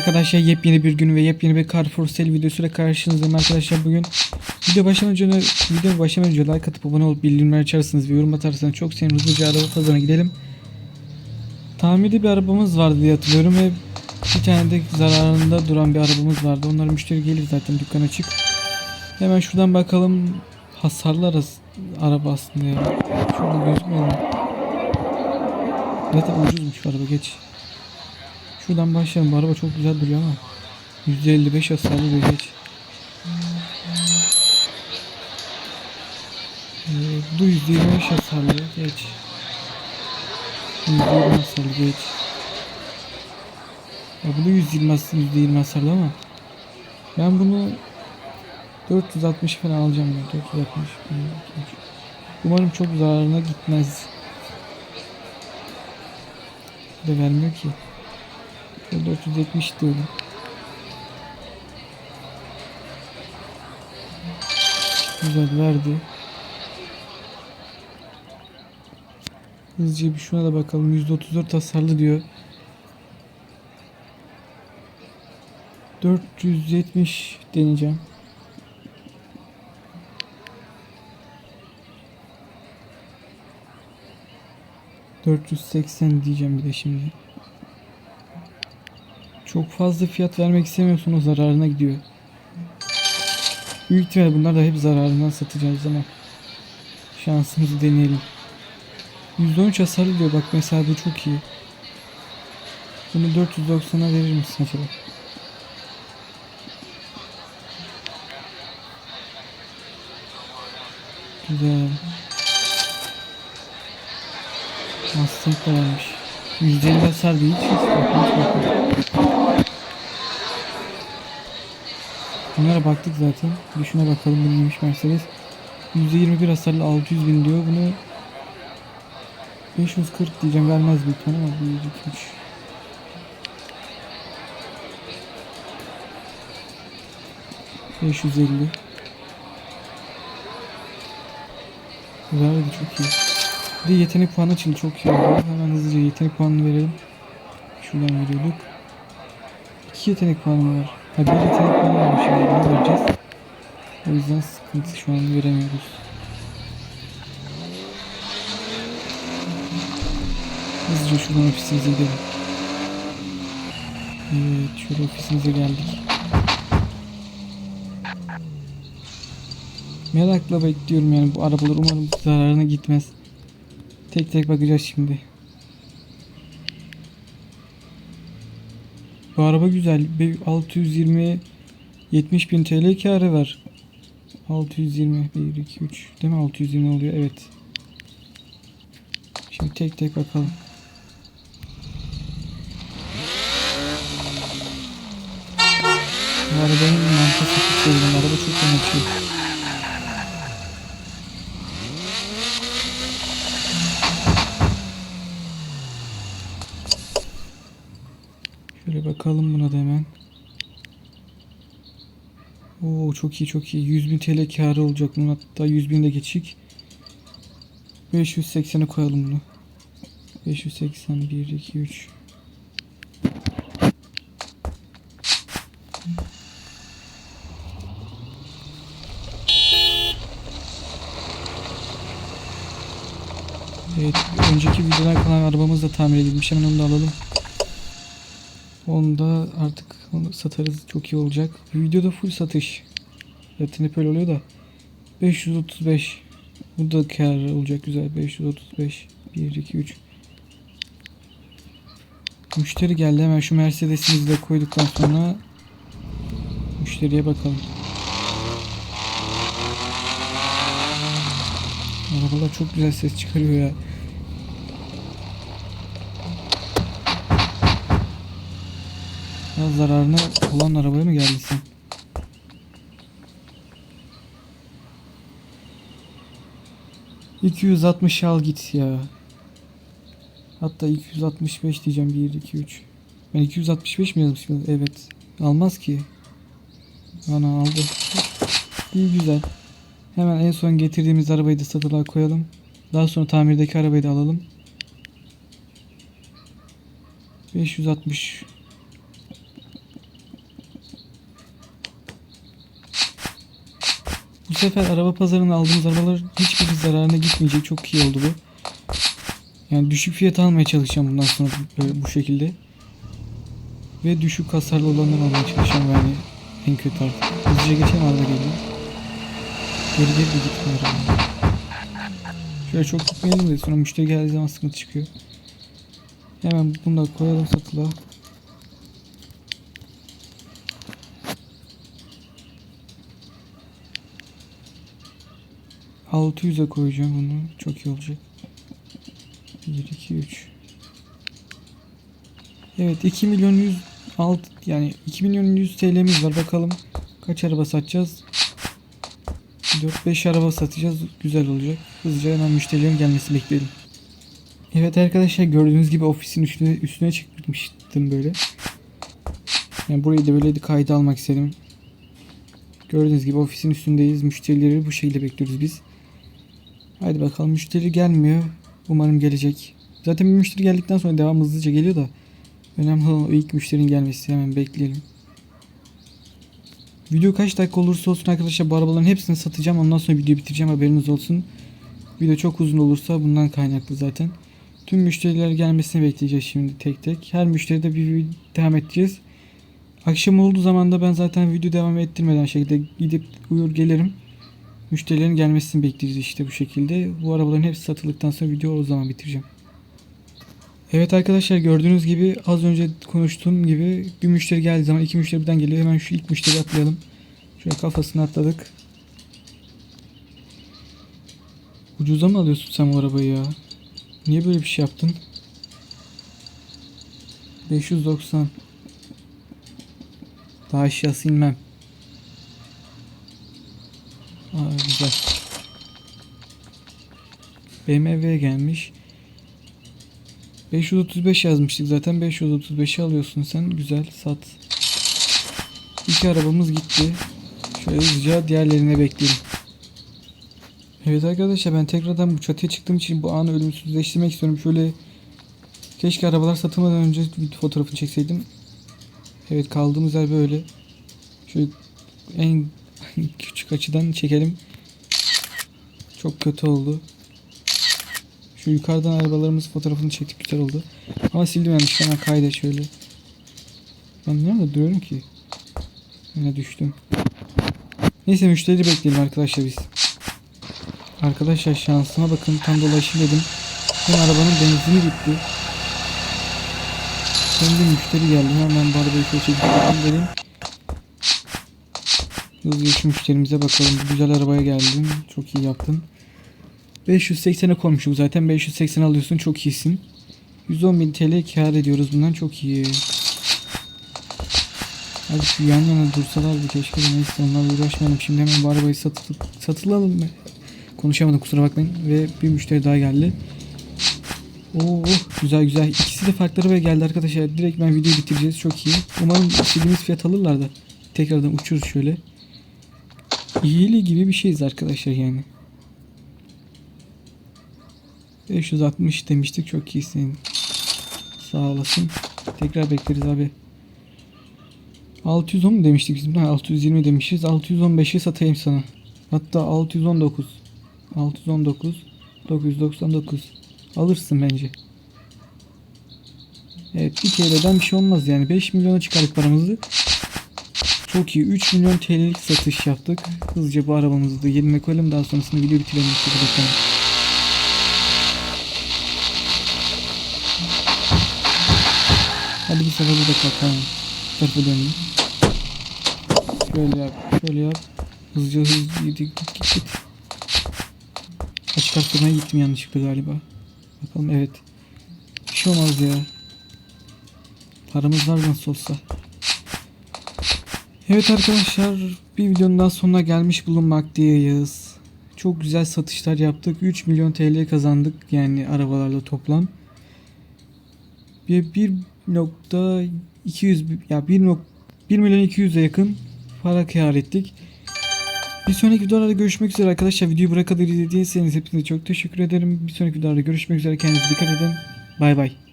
arkadaşlar yepyeni bir gün ve yepyeni bir Carrefour Sale videosuyla karşınızdayım arkadaşlar bugün. Video başlamadan önce, video başlamadan önce like atıp abone olup bildirimleri açarsanız ve yorum atarsanız çok sevinirim. Hızlıca araba pazarına gidelim. Tamirde bir arabamız vardı diye hatırlıyorum ve bir tane de zararında duran bir arabamız vardı. Onların müşteri gelir zaten dükkan açık. Hemen şuradan bakalım. Hasarlı araba aslında ya. Şurada gözükmüyor mu? Zaten ucuzmuş araba geç. Şuradan başlayalım. Bu araba çok güzel duruyor ama. %55 hasarlı bir geç. Ee, bu %25 hasarlı geç. %20 hasarlı geç. Ya bu da 120 has- %20 hasarlı ama ben bunu 460 falan alacağım ya 460 Umarım çok zararına gitmez. Bu da vermiyor ki. Şöyle 470 diyorum. Güzel verdi. Hızlıca bir şuna da bakalım. %34 hasarlı diyor. 470 deneyeceğim. ...480 diyeceğim bir de şimdi. Çok fazla fiyat vermek istemiyorsun o zararına gidiyor. Büyük ihtimalle bunlar da hep zararından satacağız ama şansımızı deneyelim. %13 hasarlı diyor bak mesela bu çok iyi. Bunu 490'a verir misin acaba? Güzel. Mustang da. %50 hasar. Hiç bakmamış bakmamış. Bunlara baktık zaten. Bir şuna bakalım bu neymiş Mercedes. %21 hasarlı 600 bin diyor. Bunu 540 diyeceğim vermez büyük ihtimalle ama 1, 2, 3. Beş yüz elli. Verdi çok iyi. Bir yetenek puanı için çok iyi oldu. Hemen hızlıca yetenek puanını verelim. Şuradan veriyorduk. İki yetenek puanı var. Ha bir yetenek puanı var şimdi bunu vereceğiz. O yüzden sıkıntı şu an veremiyoruz. Hızlıca şuradan ofisimize gidelim. Evet şurada ofisimize geldik. Merakla bekliyorum yani bu arabalar umarım zararına gitmez. Tek tek bakacağız şimdi. Bu araba güzel. Bir 620 70 bin TL karı var. 620 1 2 3 değil mi 620 oluyor evet. Şimdi tek tek bakalım. Bu arabanın markası çok sevdim. Araba çok yanaşıyor. Şöyle bakalım buna da hemen. Oo çok iyi çok iyi. 100 bin TL karı olacak bunun hatta 100 bin de geçik. 580'e koyalım bunu. 580 1 2 3 Evet, önceki videodan kalan arabamız da tamir edilmiş. Hemen onu da alalım. Onu da artık onu satarız. Çok iyi olacak. Videoda full satış. Zaten hep öyle oluyor da. 535. Bu da kar olacak güzel. 535. 1, 2, 3. Müşteri geldi. Hemen şu Mercedes'imizi de koyduktan sonra müşteriye bakalım. Arabalar çok güzel ses çıkarıyor ya. Ya zararına olan arabaya mı geldin sen? ...260 al git ya. Hatta 265 diyeceğim. 1, 2, 3. Ben 265 mi yazmışım? Evet. Almaz ki. Ana aldı. İyi güzel. Hemen en son getirdiğimiz arabayı da satılığa koyalım. Daha sonra tamirdeki arabayı da alalım. 560 Bu sefer araba pazarına aldığımız arabalar hiçbir zararına gitmeyecek. Çok iyi oldu bu. Yani düşük fiyat almaya çalışacağım bundan sonra böyle bu şekilde. Ve düşük hasarlı olanları almaya çalışacağım yani en kötü artık. Hızlıca geçeyim araba geliyor. Geri geri gitmiyor araba. Şöyle çok gitmeyelim de sonra müşteri geldiği zaman sıkıntı çıkıyor. Hemen bunu da koyalım satıla. Altı yüze koyacağım bunu. Çok iyi olacak. 1, 2, 3. Evet 2 milyon 100 alt yani 2 milyon 100 TL'miz var. Bakalım kaç araba satacağız. 4-5 araba satacağız. Güzel olacak. Hızlıca hemen müşterilerin gelmesini bekleyelim. Evet arkadaşlar gördüğünüz gibi ofisin üstüne, üstüne çıkmıştım böyle. Yani burayı da böyle kayda almak istedim. Gördüğünüz gibi ofisin üstündeyiz. Müşterileri bu şekilde bekliyoruz biz. Haydi bakalım müşteri gelmiyor. Umarım gelecek. Zaten bir müşteri geldikten sonra devam hızlıca geliyor da. Önemli olan o ilk müşterinin gelmesi. Hemen bekleyelim. Video kaç dakika olursa olsun arkadaşlar bu arabaların hepsini satacağım. Ondan sonra videoyu bitireceğim haberiniz olsun. Video çok uzun olursa bundan kaynaklı zaten. Tüm müşteriler gelmesini bekleyeceğiz şimdi tek tek. Her müşteride bir video devam edeceğiz. Akşam olduğu zaman da ben zaten video devam ettirmeden şekilde gidip uyur gelirim. Müşterilerin gelmesini bekleyeceğiz işte bu şekilde. Bu arabaların hepsi satıldıktan sonra video o zaman bitireceğim. Evet arkadaşlar gördüğünüz gibi az önce konuştuğum gibi bir müşteri geldiği zaman iki müşteri birden geliyor. Hemen şu ilk müşteri atlayalım. Şöyle kafasını atladık. Ucuza mı alıyorsun sen bu arabayı ya? Niye böyle bir şey yaptın? 590 Daha aşağısı inmem. Aa güzel. BMW gelmiş. 535 yazmıştık zaten 535'i alıyorsun sen güzel sat. İki arabamız gitti. Şöyle hızlıca diğerlerine bekleyelim. Evet arkadaşlar ben tekrardan bu çatıya çıktığım için bu anı ölümsüzleştirmek istiyorum. Şöyle keşke arabalar satılmadan önce bir fotoğrafını çekseydim. Evet kaldığımız yer böyle. Şöyle en küçük açıdan çekelim. Çok kötü oldu. Şu yukarıdan arabalarımız fotoğrafını çektik güzel oldu. Ama sildim yanlış hemen kayda şöyle. Ben nerede duruyorum ki? Yine düştüm. Neyse müşteri bekleyelim arkadaşlar biz. Arkadaşlar şansıma bakın tam dolaşayım dedim. Hem arabanın benzini bitti. De müşteri geldi. Hemen şöyle çekip dedim. Hızlıca şu müşterimize bakalım. Güzel arabaya geldin. Çok iyi yaptın. 580'e koymuşum zaten. 580 alıyorsun. Çok iyisin. 110.000 TL kar ediyoruz bundan. Çok iyi. Hadi şu yan yana dursalardı keşke de neyse onlarla uğraşmayalım. Şimdi hemen bu arabayı satılıp, satılalım mı? Konuşamadım kusura bakmayın. Ve bir müşteri daha geldi. Oo güzel güzel. İkisi de farklı arabaya geldi arkadaşlar. Direkt ben videoyu bitireceğiz. Çok iyi. Umarım istediğimiz fiyat alırlar da. Tekrardan uçuruz şöyle. İyili gibi bir şeyiz arkadaşlar yani. 560 demiştik. Çok iyisin. Sağ olasın. Tekrar bekleriz abi. 610 mu demiştik biz? Ha, 620 demişiz. 615'i satayım sana. Hatta 619. 619. 999. Alırsın bence. Evet bir TL'den bir şey olmaz yani. 5 milyona çıkardık paramızı. Çok iyi. 3 milyon TL'lik satış yaptık. Hızlıca bu arabamızı da yerine koyalım. Daha sonrasında video bitirelim. Hadi bir sefer burada kalkalım. Tarafa dönelim. Şöyle yap. Şöyle yap. Hızlıca hızlı git git git. git. Açık arttırmaya gittim yanlışlıkla galiba. Bakalım evet. Bir şey olmaz ya. Paramız var nasıl olsa. Evet arkadaşlar bir videonun daha sonuna gelmiş bulunmaktayız. Çok güzel satışlar yaptık. 3 milyon TL kazandık yani arabalarla toplam. Bir 1 nokta 200 ya 1 nok 1 milyon 200'e yakın para kâr ettik. Bir sonraki videolarda görüşmek üzere arkadaşlar. Videoyu buraya kadar izlediyseniz hepinize çok teşekkür ederim. Bir sonraki videolarda görüşmek üzere. Kendinize dikkat edin. Bay bay.